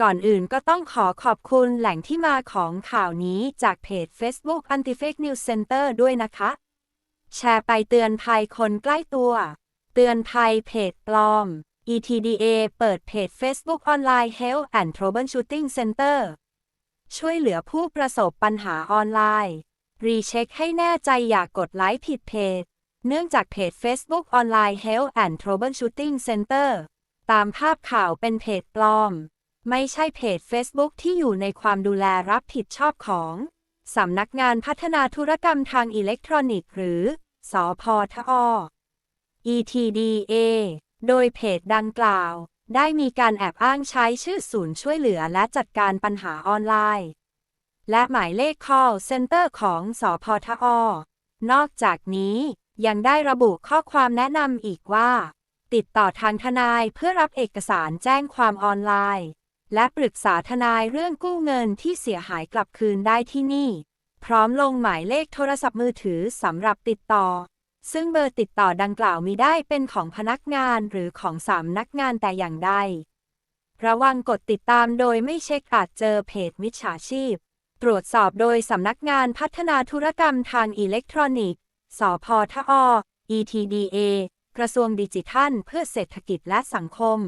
ก่อนอื่นก็ต้องขอขอบคุณแหล่งที่มาของข่าวนี้จากเพจ Facebook Anti-Fake News Center ด้วยนะคะ แชร์ไปเตือนภัยคนใกล้ตัว เตือนภัยเพจปลอม ETDA เปิดเพจ Facebook Online Health and Troubleshooting Center ช่วยเหลือผู้ประสบปัญหาออนไลน์ รีเช็คให้แน่ใจอย่ากกดไลค์ผิดเพจ เนื่องจากเพจ Facebook Online Health and Troubleshooting Center ตามภาพข่าวเป็นเพจปลอม ไม่ใช่เพจ Facebook ที่อยู่ในความดูแลรับผิดชอบของสำนักงานพัฒนาธุรกรรมทางอิเล็กทรอนิกส์หรือ สอพทอ ETDA โดยเพจดังกล่าว ได้มีการแอบอ้างใช้ชื่อศูนย์ช่วยเหลือและจัดการปัญหาออนไลน์ และหมายเลข call center ของสอพทอนอกจากนี้ยังได้ระบุข้อความแนะนำอีกว่า ติดต่อทางทนายเพื่อรับเอกสารแจ้งความออนไลน์ และปรึกษาทนายเรื่องกู้เงินที่เสียหายกลับคืนได้ที่นี่ พร้อมลงหมายเลขโทรศัพท์มือถือสำหรับติดต่อ ซึ่งเบอร์ติดต่อดังกล่าวมีได้เป็นของพนักงานหรือของสำนักงานแต่อย่างใด ระวังกดติดตามโดยไม่เช็คอาจเจอเพจมิจฉาชีพ ตรวจสอบโดยสำนักงานพัฒนาธุรกรรมทางอิเล็กทรอนิกส์ สพทอ ETDA กระทรวงดิจิทัล เพื่อเศรษฐกิจและสังคม